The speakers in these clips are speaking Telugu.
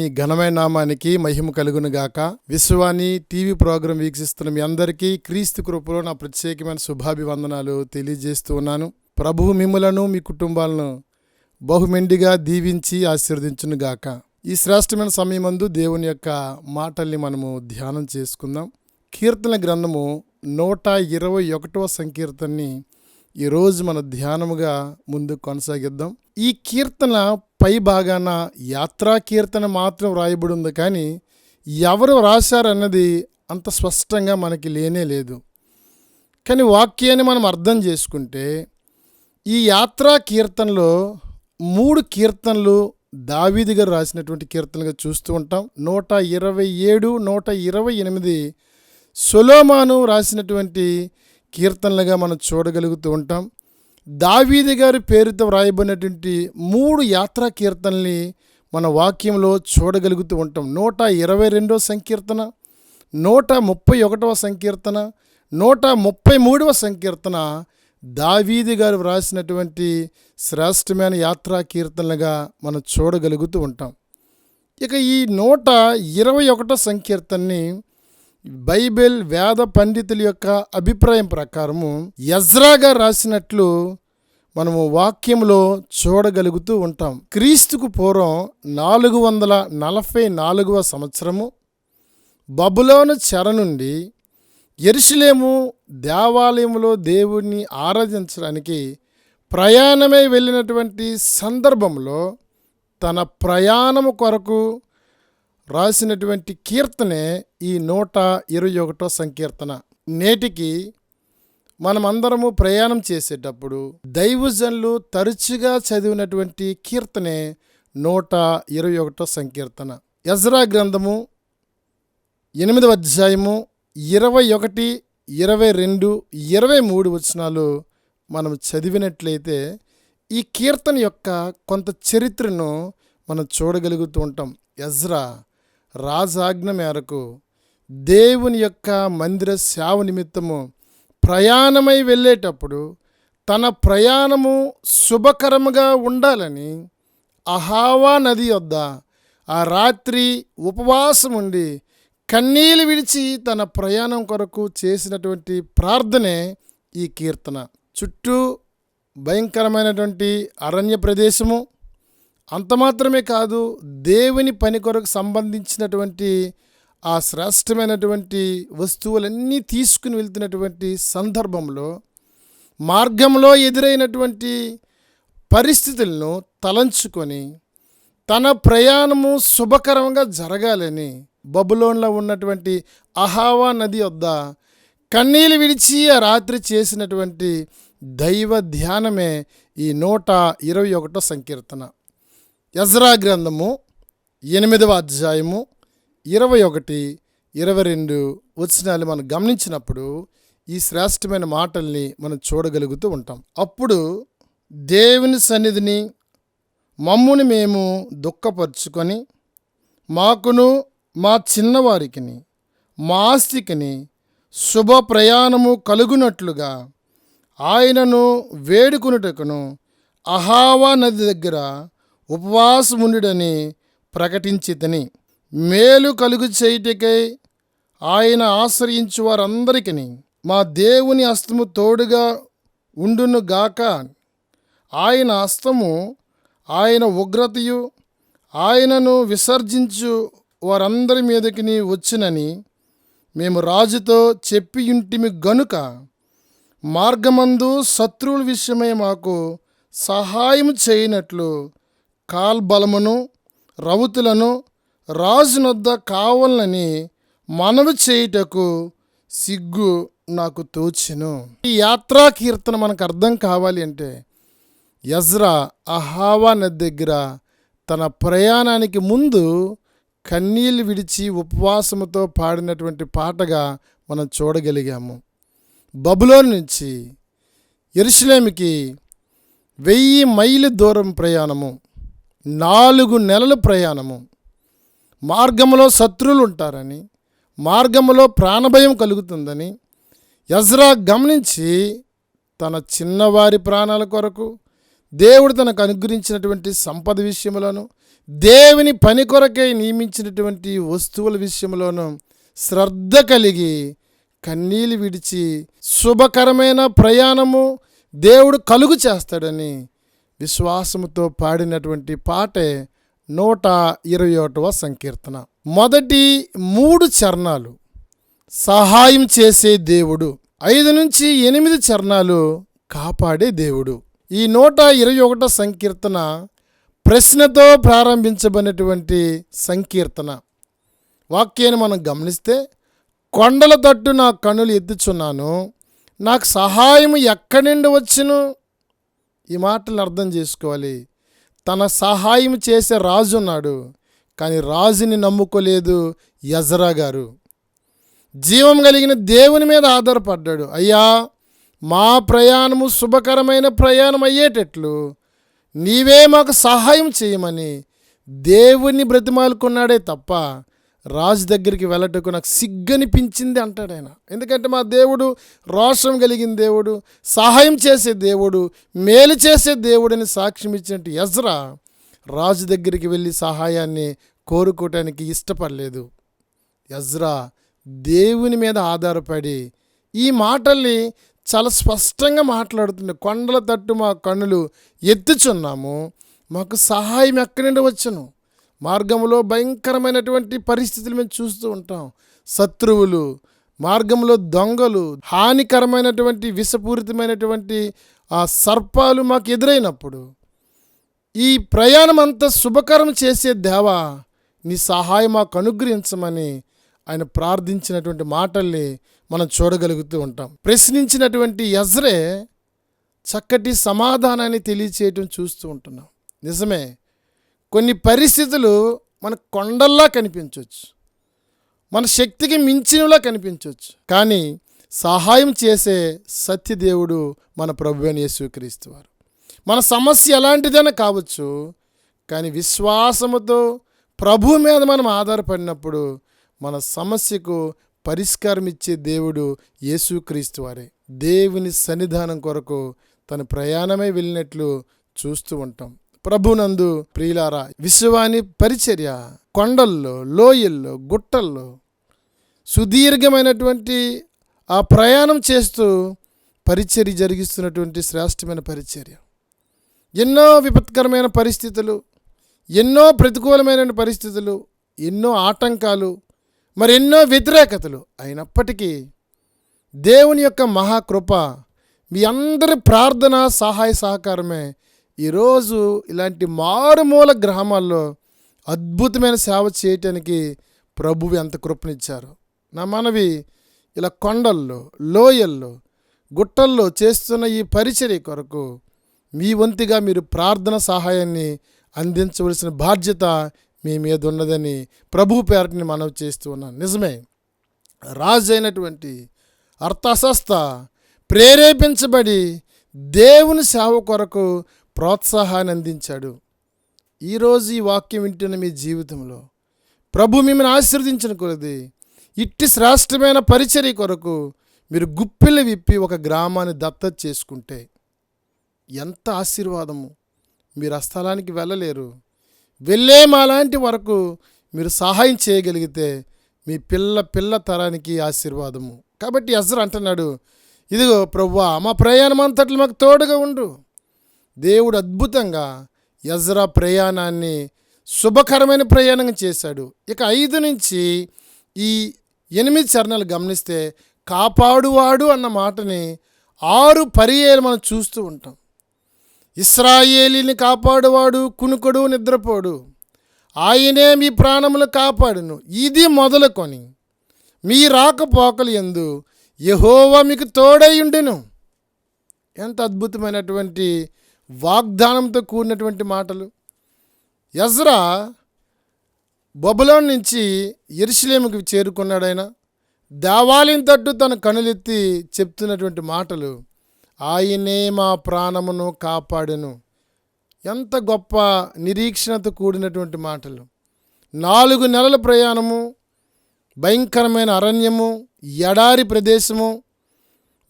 నీ ఘనమైన నామానికి మహిమ కలుగును గాక విశ్వాని టీవీ ప్రోగ్రాం వీక్షిస్తున్న మీ అందరికీ క్రీస్తు కృపలో నా ప్రత్యేకమైన శుభాభివందనాలు తెలియజేస్తూ ఉన్నాను. ప్రభువు మిమ్మలను మీ కుటుంబాలను బహుమెండిగా దీవించి ఆశీర్వదించును గాక ఈ శ్రేష్టమైన సమయమందు దేవుని యొక్క మాటల్ని మనము ధ్యానం చేసుకుందాం. కీర్తన గ్రంథము నూట ఇరవై ఒకటవ సంకీర్తనని ఈరోజు మన ధ్యానముగా ముందు కొనసాగిద్దాం. ఈ కీర్తన పై భాగాన యాత్రా కీర్తన మాత్రం రాయబడి ఉంది కానీ ఎవరు రాశారన్నది అంత స్పష్టంగా మనకి లేనే లేదు. కానీ వాక్యాన్ని మనం అర్థం చేసుకుంటే ఈ యాత్రా కీర్తనలో మూడు కీర్తనలు దావీది గారు రాసినటువంటి కీర్తనలుగా చూస్తూ ఉంటాం. నూట ఇరవై ఏడు నూట ఇరవై ఎనిమిది సొలోమాను రాసినటువంటి కీర్తనలుగా మనం చూడగలుగుతూ ఉంటాం. దావీది గారి పేరుతో వ్రాయబడినటువంటి మూడు యాత్రా కీర్తనల్ని మన వాక్యంలో చూడగలుగుతూ ఉంటాం. నూట ఇరవై రెండవ సంకీర్తన నూట ముప్పై ఒకటవ సంకీర్తన నూట ముప్పై మూడవ సంకీర్తన దావీది గారు వ్రాసినటువంటి శ్రేష్టమైన యాత్రా కీర్తనలుగా మనం చూడగలుగుతూ ఉంటాం. ఇక ఈ నూట ఇరవై ఒకటో సంకీర్తనని బైబిల్ వేద పండితుల యొక్క అభిప్రాయం ప్రకారము యజ్రాగా రాసినట్లు మనము వాక్యంలో చూడగలుగుతూ ఉంటాం. క్రీస్తుకు పూర్వం నాలుగు వందల నలభై నాలుగవ సంవత్సరము బబులోను చెర నుండి ఎరుసలేము దేవాలయంలో దేవుణ్ణి ఆరాధించడానికి ప్రయాణమై వెళ్ళినటువంటి సందర్భంలో తన ప్రయాణము కొరకు రాసినటువంటి కీర్తనే ఈ నూట ఇరవై ఒకటో సంకీర్తన. నేటికి మనమందరము ప్రయాణం చేసేటప్పుడు దైవజనులు తరచుగా చదివినటువంటి కీర్తనే నూట ఇరవై ఒకటో సంకీర్తన. యజ్రా గ్రంథము ఎనిమిదవ అధ్యాయము ఇరవై ఒకటి ఇరవై రెండు ఇరవై మూడు వచనాలు మనం చదివినట్లయితే ఈ కీర్తన యొక్క కొంత చరిత్రను మనం చూడగలుగుతూ ఉంటాం. యజ్రా రాజాజ్ఞ మేరకు దేవుని యొక్క మందిర సేవ నిమిత్తము ప్రయాణమై వెళ్ళేటప్పుడు తన ప్రయాణము శుభకరముగా ఉండాలని అహావా నది వద్ద ఆ రాత్రి ఉపవాసం ఉండి కన్నీళ్ళు విడిచి తన ప్రయాణం కొరకు చేసినటువంటి ప్రార్థనే ఈ కీర్తన. చుట్టూ భయంకరమైనటువంటి అరణ్య ప్రదేశము. అంత మాత్రమే కాదు దేవుని పని కొరకు సంబంధించినటువంటి ఆ శ్రేష్టమైనటువంటి వస్తువులన్నీ తీసుకుని వెళ్తున్నటువంటి సందర్భంలో మార్గంలో ఎదురైనటువంటి పరిస్థితులను తలంచుకొని తన ప్రయాణము శుభకరంగా జరగాలని బబులోన్లో ఉన్నటువంటి అహావా నది వద్ద కన్నీలు విడిచి ఆ రాత్రి చేసినటువంటి దైవ ధ్యానమే ఈ నూట ఇరవై ఒకటో సంకీర్తన. యజ్రా గ్రంథము ఎనిమిదవ అధ్యాయము ఇరవై ఒకటి ఇరవై రెండు వచనాలు మనం గమనించినప్పుడు ఈ శ్రేష్టమైన మాటల్ని మనం చూడగలుగుతూ ఉంటాం. అప్పుడు దేవుని సన్నిధిని మమ్ముని మేము దుఃఖపరుచుకొని మాకును మా చిన్నవారికిని మా ఆస్తికిని శుభ ప్రయాణము కలుగునట్లుగా ఆయనను వేడుకొనుటకును అహావా నది దగ్గర ఉపవాసముండుడని ప్రకటించితని. మేలు కలుగు చేయుటకై ఆయన ఆశ్రయించు వారందరికీ మా దేవుని హస్తము తోడుగా ఉండును గాక. ఆయన హస్తము ఆయన ఉగ్రతయు ఆయనను విసర్జించు వారందరి మీదకి వచ్చినని మేము రాజుతో చెప్పి ఇంటిమి గనుక మార్గమందు శత్రువుల విషయమై మాకు సహాయం చేయనట్లు కాల్బలమును రౌతులను రాజునొద్ద కావాలని మనవి చేయుటకు సిగ్గు నాకు తోచెను. ఈ యాత్రా కీర్తన మనకు అర్థం కావాలి అంటే యజ్రా అహావా నది దగ్గర తన ప్రయాణానికి ముందు కన్నీళ్ళు విడిచి ఉపవాసముతో పాడినటువంటి పాటగా మనం చూడగలిగాము. బబులోన్ నుంచి ఎరుసలేమికి వెయ్యి మైలు దూరం ప్రయాణము నాలుగు నెలల ప్రయాణము. మార్గంలో శత్రువులు ఉంటారని మార్గంలో ప్రాణభయం కలుగుతుందని యజ్రా గమనించి తన చిన్నవారి ప్రాణాల కొరకు దేవుడు తనకు అనుగ్రహించినటువంటి సంపద విషయంలోను దేవుని పని కొరకై నియమించినటువంటి వస్తువుల విషయంలోనూ శ్రద్ధ కలిగి కన్నీళ్ళు విడిచి శుభకరమైన ప్రయాణము దేవుడు కలుగు చేస్తాడని విశ్వాసముతో పాడినటువంటి పాటే నూట ఇరవై ఒకటవ సంకీర్తన. మొదటి మూడు చరణాలు సహాయం చేసే దేవుడు ఐదు నుంచి ఎనిమిది చరణాలు కాపాడే దేవుడు. ఈ నూట ఇరవై ఒకటో సంకీర్తన ప్రశ్నతో ప్రారంభించబడినటువంటి సంకీర్తన. వాక్యాన్ని మనం గమనిస్తే కొండల తట్టు నా కన్నులు ఎత్తుచున్నాను నాకు సహాయం ఎక్కడి నుండి వచ్చును? ఈ మాటలు అర్థం చేసుకోవాలి. తన సహాయం చేసే రాజు ఉన్నాడు కానీ రాజుని నమ్ముకోలేదు యజరా గారు. జీవం కలిగిన దేవుని మీద ఆధారపడ్డాడు. అయ్యా మా ప్రయాణము శుభకరమైన ప్రయాణం అయ్యేటట్లు నీవే మాకు సహాయం చేయమని దేవుణ్ణి బ్రతిమాలుకున్నాడే తప్ప రాజు దగ్గరికి వెళ్ళటకు నాకు సిగ్గనిపించింది అంటాడు ఆయన. ఎందుకంటే మా దేవుడు రోషం కలిగిన దేవుడు సహాయం చేసే దేవుడు మేలు చేసే దేవుడని సాక్ష్యం ఇచ్చినట్టు యజ్రా రాజు దగ్గరికి వెళ్ళి సహాయాన్ని కోరుకోవటానికి ఇష్టపడలేదు. యజ్రా దేవుని మీద ఆధారపడి ఈ మాటల్ని చాలా స్పష్టంగా మాట్లాడుతుంది కొండల తట్టు మా కన్నులు ఎత్తుచున్నాము మాకు సహాయం ఎక్కడి నుండి వచ్చును? మార్గంలో భయంకరమైనటువంటి పరిస్థితులు మేము చూస్తూ ఉంటాం. శత్రువులు మార్గంలో దొంగలు హానికరమైనటువంటి విషపూరితమైనటువంటి ఆ సర్పాలు మాకు ఎదురైనప్పుడు ఈ ప్రయాణం అంతా శుభకరం చేసే దేవా నీ సహాయం మాకు అనుగ్రహించమని ఆయన ప్రార్థించినటువంటి మాటల్ని మనం చూడగలుగుతూ ఉంటాం. ప్రశ్నించినటువంటి యజ్రే చక్కటి సమాధానాన్ని తెలియచేయటం చూస్తూ ఉంటున్నాం. నిజమే కొన్ని పరిస్థితులు మన కొండల్లా కనిపించవచ్చు మన శక్తికి మించినలా కనిపించవచ్చు కానీ సహాయం చేసే సత్యదేవుడు మన ప్రభు అని యేసుక్రీస్తు వారు. మన సమస్య ఎలాంటిదైనా కావచ్చు కానీ విశ్వాసముతో ప్రభు మీద మనం ఆధారపడినప్పుడు మన సమస్యకు పరిష్కారం ఇచ్చే దేవుడు యేసుక్రీస్తు వారే. దేవుని సన్నిధానం కొరకు తన ప్రయాణమే వెళ్ళినట్లు చూస్తూ ఉంటాం. ప్రభునందు ప్రియులారా విశ్వాని పరిచర్య కొండల్లో లోయల్లో గుట్టల్లో సుదీర్ఘమైనటువంటి ఆ ప్రయాణం చేస్తూ పరిచర్య జరిగిస్తున్నటువంటి శ్రేష్టమైన పరిచర్య. ఎన్నో విపత్కరమైన పరిస్థితులు ఎన్నో ప్రతికూలమైన పరిస్థితులు ఎన్నో ఆటంకాలు మరి ఎన్నో వ్యతిరేకతలు అయినప్పటికీ దేవుని యొక్క మహాకృప మీ అందరి ప్రార్థన సహాయ సహకారమే ఈరోజు ఇలాంటి మారుమూల గ్రామాల్లో అద్భుతమైన సేవ చేయటానికి ప్రభువు ఎంత కృపనిచ్చారు. నా మనవి ఇలా కొండల్లో లోయల్లో గుట్టల్లో చేస్తున్న ఈ పరిచర్య కొరకు మీ వంతుగా మీరు ప్రార్థన సహాయాన్ని అందించవలసిన బాధ్యత మీ మీద ఉన్నదని ప్రభు పేరటిని మనవి చేస్తూ ఉన్నాను. నిజమే రాజు అయినటువంటి అర్థశస్త ప్రేరేపించబడి దేవుని సేవ కొరకు ప్రోత్సాహాన్ని అందించాడు. ఈరోజు ఈ వాక్యం వింటున్న మీ జీవితంలో ప్రభు మిమ్మల్ని ఆశీర్వదించిన కొలది ఇట్టి శ్రేష్టమైన పరిచర్య కొరకు మీరు గుప్పిళ్ళు విప్పి ఒక గ్రామాన్ని దత్తత చేసుకుంటే ఎంత ఆశీర్వాదము. మీరు ఆ స్థలానికి వెళ్ళలేరు. వెళ్ళే మాలాంటి వరకు మీరు సహాయం చేయగలిగితే మీ పిల్ల పిల్ల తరానికి ఆశీర్వాదము. కాబట్టి అజర్ అంటున్నాడు ఇదిగో ప్రవ్వా మా ప్రయాణం అంతట్లో మాకు తోడుగా ఉండు. దేవుడు అద్భుతంగా యజ్రా ప్రయాణాన్ని శుభకరమైన ప్రయాణం చేశాడు. ఇక ఐదు నుంచి ఈ ఎనిమిది చరణాలు గమనిస్తే కాపాడువాడు అన్న మాటని ఆరు పర్యాలు మనం చూస్తూ ఉంటాం. ఇస్రాయేలీని కాపాడువాడు కునుకుడు నిద్రపోడు. ఆయనే మీ ప్రాణములు కాపాడును. ఇది మొదలుకొని మీ రాకపోకలు ఎందు యహోవా మీకు తోడై ఉండెను. ఎంత అద్భుతమైనటువంటి వాగ్దానంతో కూడినటువంటి మాటలు. యజ్రా బొబలోన్ నుంచి ఎరుసలేముకి చేరుకున్నాడు దేవాలయం తట్టు తన కనులెత్తి చెప్తున్నటువంటి మాటలు ఆయనే మా ప్రాణమును కాపాడెను. ఎంత గొప్ప నిరీక్షణతో కూడినటువంటి మాటలు. నాలుగు నెలల ప్రయాణము భయంకరమైన అరణ్యము ఎడారి ప్రదేశము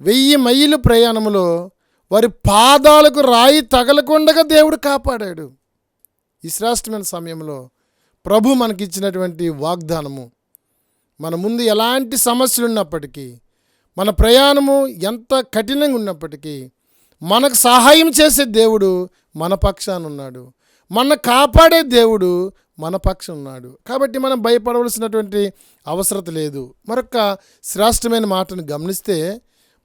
వెయ్యి మైలు ప్రయాణములో వారి పాదాలకు రాయి తగలకుండగా దేవుడు కాపాడాడు. ఈ శ్రేష్టమైన సమయంలో ప్రభు మనకిచ్చినటువంటి వాగ్దానము మన ముందు ఎలాంటి సమస్యలు ఉన్నప్పటికీ మన ప్రయాణము ఎంత కఠినంగా ఉన్నప్పటికీ మనకు సహాయం చేసే దేవుడు మన పక్షాన ఉన్నాడు. మన కాపాడే దేవుడు మన పక్షం ఉన్నాడు. కాబట్టి మనం భయపడవలసినటువంటి అవసరత లేదు. మరొక శ్రేష్టమైన మాటను గమనిస్తే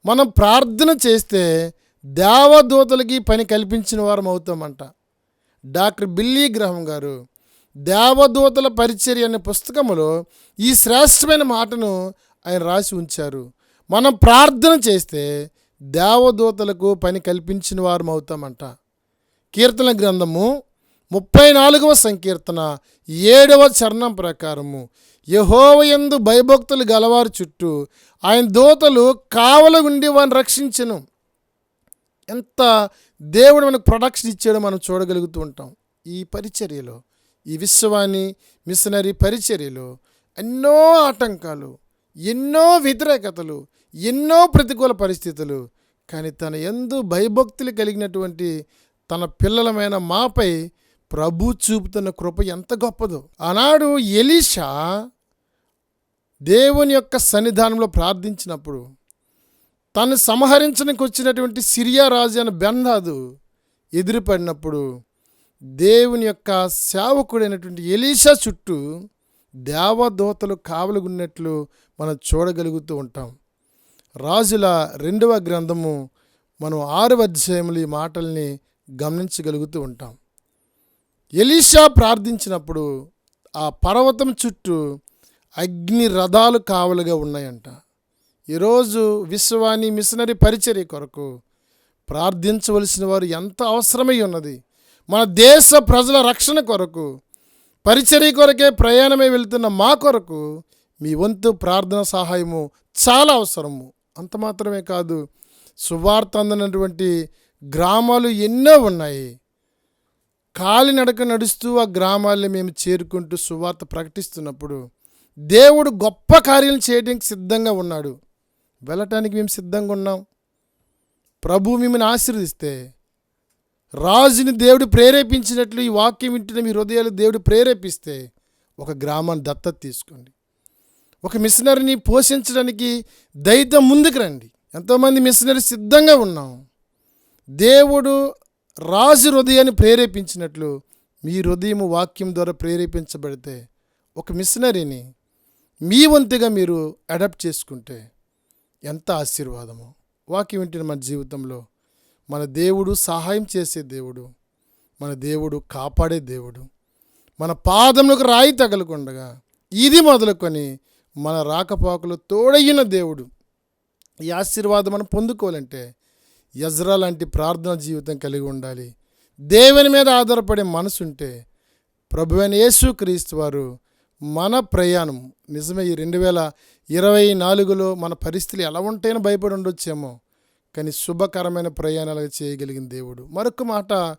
మనం ప్రార్థన చేస్తే దేవదూతలకి పని కల్పించిన వారం అవుతామంట. డాక్టర్ బిల్లీ గ్రహం గారు దేవదూతల పరిచర్య అనే పుస్తకములో ఈ శ్రేష్టమైన మాటను ఆయన రాసి ఉంచారు. మనం ప్రార్థన చేస్తే దేవదూతలకు పని కల్పించిన వారం అవుతామంట. కీర్తన గ్రంథము ముప్పై నాలుగవ సంకీర్తన ఏడవ చరణం ప్రకారము. యహోవయందు భయభక్తులు గలవారి చుట్టూ ఆయన దూతలు కావల ఉండి వారిని రక్షించను. ఎంత దేవుడు మనకు ప్రొడక్షన్ ఇచ్చాడో మనం చూడగలుగుతూ ఉంటాం. ఈ పరిచర్యలో ఈ విశ్వవాణి మిషనరీ పరిచర్యలో ఎన్నో ఆటంకాలు ఎన్నో వ్యతిరేకతలు ఎన్నో ప్రతికూల పరిస్థితులు కానీ తన ఎందు భయభక్తులు కలిగినటువంటి తన పిల్లలమైన మాపై ప్రభు చూపుతున్న కృప ఎంత గొప్పదో. ఆనాడు ఎలీషా దేవుని యొక్క సన్నిధానంలో ప్రార్థించినప్పుడు తను సంహరించడానికి వచ్చినటువంటి సిరియా రాజు అయిన బెన్హాదు ఎదురుపడినప్పుడు దేవుని యొక్క సేవకుడైనటువంటి ఎలీషా చుట్టూ దేవదూతలు కావలుగున్నట్లు మనం చూడగలుగుతూ ఉంటాం. రాజుల రెండవ గ్రంథము మనం ఆరు అధ్యాయములు ఈ మాటల్ని గమనించగలుగుతూ ఉంటాం. ఎలీషా ప్రార్థించినప్పుడు ఆ పర్వతం చుట్టూ అగ్ని రథాలు కావలుగా ఉన్నాయంట. ఈరోజు విశ్వాని మిషనరీ పరిచర్య కొరకు ప్రార్థించవలసిన వారు ఎంత అవసరమై ఉన్నది? మన దేశ ప్రజల రక్షణ కొరకు పరిచర్య కొరకే ప్రయాణమే వెళ్తున్న మా కొరకు మీ వంతు ప్రార్థన సహాయము చాలా అవసరము. అంత మాత్రమే కాదు సువార్త అందినటువంటి గ్రామాలు ఎన్నో ఉన్నాయి. కాలినడక నడుస్తూ ఆ గ్రామాల్ని మేము చేరుకుంటూ సువార్త ప్రకటిస్తున్నప్పుడు దేవుడు గొప్ప కార్యాలు చేయడానికి సిద్ధంగా ఉన్నాడు. వెళ్ళటానికి మేము సిద్ధంగా ఉన్నాం. ప్రభు మిమ్మల్ని ఆశీర్వదిస్తే రాజుని దేవుడు ప్రేరేపించినట్లు ఈ వాక్యం వింటున్న మీ హృదయాలు దేవుడు ప్రేరేపిస్తే ఒక గ్రామాన్ని దత్తత తీసుకోండి. ఒక మిషనరీని పోషించడానికి దైతం ముందుకు రండి. ఎంతోమంది మిషనరీ సిద్ధంగా ఉన్నాం. దేవుడు రాజు హృదయాన్ని ప్రేరేపించినట్లు మీ హృదయం వాక్యం ద్వారా ప్రేరేపించబడితే ఒక మిషనరీని మీ వంతుగా మీరు అడాప్ట్ చేసుకుంటే ఎంత ఆశీర్వాదమో. వాక్యం వింటున్న మన జీవితంలో మన దేవుడు సహాయం చేసే దేవుడు మన దేవుడు కాపాడే దేవుడు మన పాదములకు రాయి తగలకుండగా ఇది మొదలుకొని మన రాకపోకలు తోడైన దేవుడు. ఈ ఆశీర్వాదం మనం పొందుకోవాలంటే యజ్రా లాంటి ప్రార్థన జీవితం కలిగి ఉండాలి. దేవుని మీద ఆధారపడే మనసు ఉంటే ప్రభువైన యేసు క్రీస్తు వారు మన ప్రయాణం. నిజమే ఈ రెండు వేల ఇరవై నాలుగులో మన పరిస్థితులు ఎలా ఉంటాయని భయపడి ఉండొచ్చేమో. కానీ శుభకరమైన ప్రయాణాలు చేయగలిగిన దేవుడు. మరొక మాట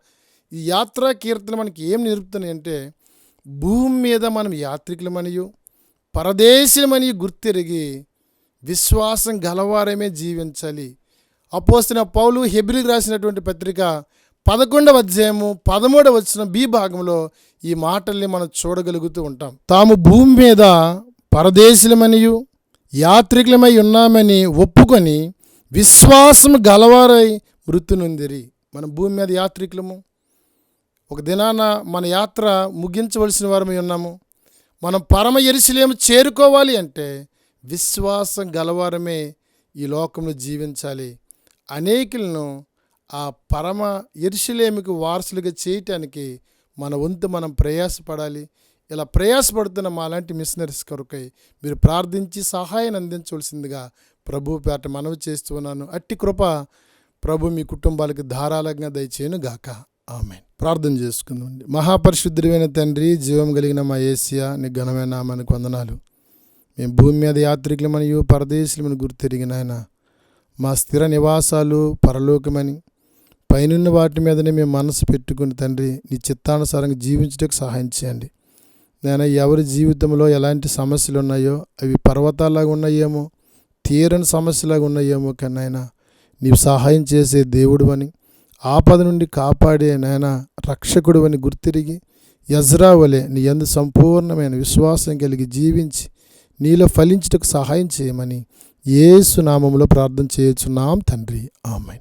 ఈ యాత్రా కీర్తన మనకి ఏం నేర్పుతున్నాయంటే భూమి మీద మనం యాత్రికులమనియు పరదేశమని గుర్తిరిగి విశ్వాసం గలవారమే జీవించాలి. అపోసిన పౌలు హెబ్రికి రాసినటువంటి పత్రిక పదకొండవ అధ్యాయము పదమూడవ వచ్చిన బి భాగంలో ఈ మాటల్ని మనం చూడగలుగుతూ ఉంటాం. తాము భూమి మీద పరదేశులమనియు యాత్రికులమై ఉన్నామని ఒప్పుకొని విశ్వాసం గలవారై మృతి నొందిరి మన భూమి మీద యాత్రికులము. ఒక దినాన మన యాత్ర ముగించవలసిన వారమై ఉన్నాము. మనం పరమ ఎరిశిలేము చేరుకోవాలి అంటే విశ్వాసం గలవారమే ఈ లోకంలో జీవించాలి. అనేకులను ఆ పరమ ఎరుషలేమికి వారసులుగా చేయటానికి మన వంతు మనం ప్రయాసపడాలి. ఇలా ప్రయాసపడుతున్న మాలాంటి మిషనరీస్ కొరకై మీరు ప్రార్థించి సహాయాన్ని అందించవలసిందిగా ప్రభు పేట మనవి చేస్తూ ఉన్నాను. అట్టి కృప ప్రభు మీ కుటుంబాలకు ధారాళంగా దయచేయను గాక. ఆమె ప్రార్థన చేసుకుందండి మహాపరిశుద్ధుడైన తండ్రి జీవం కలిగిన మా ఏసియా నీ ఘనమైన మనకు వందనాలు. మేము భూమి మీద యాత్రికులమనియు పరదేశులమని గుర్తెరిగిన ఆయన. మా స్థిర నివాసాలు పరలోకమని పైనున్న వాటి మీదనే మేము మనసు పెట్టుకుని తండ్రి నీ చిత్తానుసారంగా జీవించడానికి సహాయం చేయండి. నేను ఎవరి జీవితంలో ఎలాంటి సమస్యలు ఉన్నాయో అవి పర్వతాలాగా ఉన్నాయేమో తీరని సమస్యలాగా ఉన్నాయేమో కానీ ఆయన నీవు సహాయం చేసే దేవుడు అని ఆపద నుండి కాపాడే నాయన రక్షకుడు అని గుర్తిరిగి యజ్రా నీ యందు సంపూర్ణమైన విశ్వాసం కలిగి జీవించి నీలో ఫలించుటకు సహాయం చేయమని ఏసు నామంలో ప్రార్థన చేయొచ్చున్నాం తండ్రి. ఆమె